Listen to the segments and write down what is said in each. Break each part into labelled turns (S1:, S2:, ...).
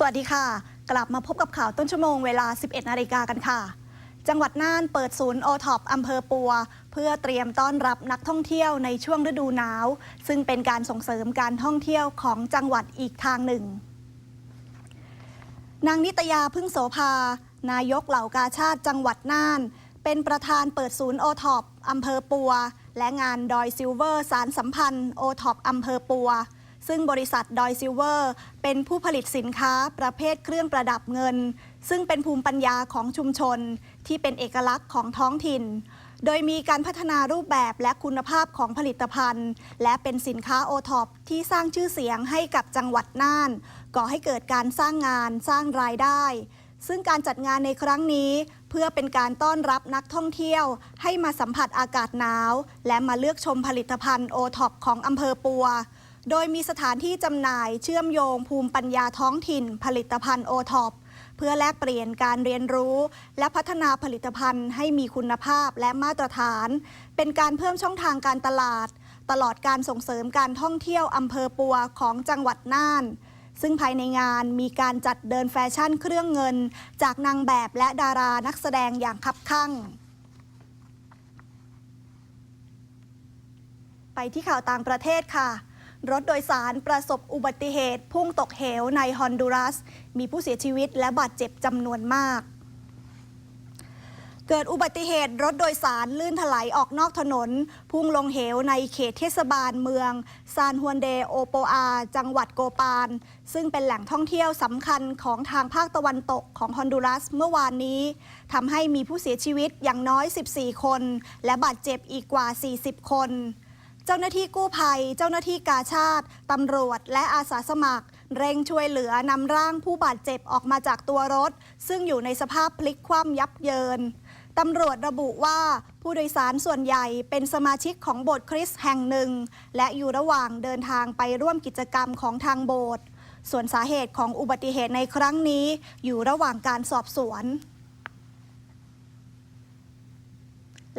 S1: สวัสดีค่ะ กลับมาพบกับข่าวต้นชั่วโมงเวลา 11 นาฬิกากันค่ะ จังหวัดน่านเปิดศูนย์โอท็อปอำเภอปัว เพื่อเตรียมต้อนรับนักท่องเที่ยวในช่วงฤดูหนาว ซึ่งเป็นการส่งเสริมการท่องเที่ยวของจังหวัดอีกทางหนึ่ง นางนิตยาพึ่งโสภา นายกเหล่ากาชาติจังหวัดน่าน เป็นประธานเปิดศูนย์โอท็อปอำเภอปัว และงานดอยซิลเวอร์สารสัมพันธ์โอท็อปอำเภอปัว ซึ่งบริษัทดอยซิลเวอร์ เป็นผู้ผลิตสินค้าประเภทเครื่องประดับเงิน ซึ่งเป็นภูมิปัญญาของชุมชน ที่เป็นเอกลักษณ์ของท้องถิ่น โดยมีการพัฒนารูปแบบและคุณภาพของผลิตภัณฑ์ และเป็นสินค้าโอท็อปที่สร้างชื่อเสียงให้กับจังหวัดน่าน ก่อให้เกิดการสร้างงานสร้างรายได้ซึ่งการจัดงานในครั้งนี้ เพื่อเป็นการต้อนรับนักท่องเที่ยว ให้มาสัมผัสอากาศหนาว และมาเลือกชมผลิตภัณฑ์โอท็อปของอำเภอปัว โดยมีสถานที่จำหน่ายเชื่อมโยงภูมิปัญญาท้องถิ่น ผลิตภัณฑ์โอท็อปเพื่อแลกเปลี่ยนการเรียนรู้ และพัฒนาผลิตภัณฑ์ให้มีคุณภาพและมาตรฐาน เป็นการเพิ่มช่องทางการตลาด ตลอดการส่งเสริมการท่องเที่ยวอำเภอปัวของจังหวัดน่าน ซึ่งภายในงานมีการจัดเดินแฟชั่นเครื่องเงิน จากนางแบบและดารานักแสดงอย่างคับคั่ง ไปที่ข่าวต่างประเทศค่ะ รถโดยสารประสบอุบัติเหตุ พุ่งตกเหวในฮอนดูรัส มีผู้เสียชีวิตและบาดเจ็บจำนวนมาก เกิดอุบัติเหตุรถโดยสารลื่นถลายออกนอกถนน พุ่งลงเหวในเขตเทศบาลเมืองซานฮวนเดโอโปอา จังหวัดโกปาลซึ่งเป็นแหล่งท่องเที่ยวสำคัญของทางภาคตะวันตกของฮอนดูรัสเมื่อวานนี้ทำให้มีผู้เสียชีวิตอย่างน้อย 14 คน และบาดเจ็บอีกกว่า 40 คน เจ้าหน้าที่กู้ภัย เจ้าหน้าที่กาชาติตำรวจ และอาสาสมัคร เร่งช่วยเหลือนำร่างผู้บาดเจ็บออกมาจากตัวรถ ซึ่งอยู่ในสภาพพลิกคว่ำยับเยินตำรวจระบุว่าผู้โดยสารส่วนใหญ่เป็นสมาชิกของโบสถ์คริสต์แห่งหนึ่ง และอยู่ระหว่างเดินทางไปร่วมกิจกรรมของทางโบสถ์ส่วนสาเหตุของอุบัติเหตุในครั้งนี้ อยู่ระหว่างการสอบสวน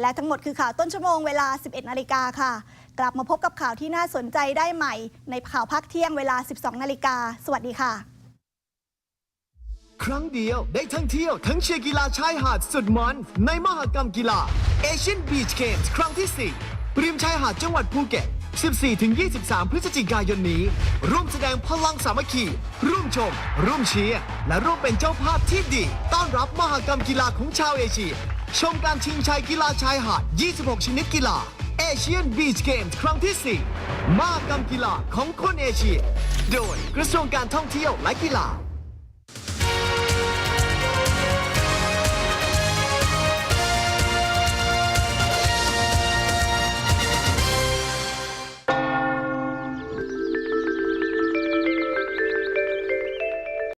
S1: และทั้งหมดคือข่าวต้นชั่วโมงเวลา 11นาฬิกาค่ะ กลับมาพบกับข่าวที่น่าสนใจได้ใหม่ ในข่าวพักเที่ยงเวลา 12 นาฬิกา สวัสดีค่ะ
S2: ครั้งเดียวได้ทั้งเที่ยวทั้งเชียร์กีฬาชายหาดสุดมันในมหกรรมกีฬา Asian Beach Games ครั้งที่ 4 ริมชายหาดจังหวัดภูเก็ต 14-23 พฤศจิกายนนี้ ร่วมแสดงพลังสามัคคี ร่วมชม ร่วมเชียร์และร่วมเป็นเจ้าภาพที่ดี ต้อนรับมหกรรมกีฬาของชาวเอเชีย ชมการชิงชัยกีฬาชายหาด 26 ชนิดกีฬา เอเชียนบีชเกมส์ครั้งที่ 4 มากรรมกีฬาของคนเอเชีย โดยกระทรวงการท่องเที่ยวและกีฬา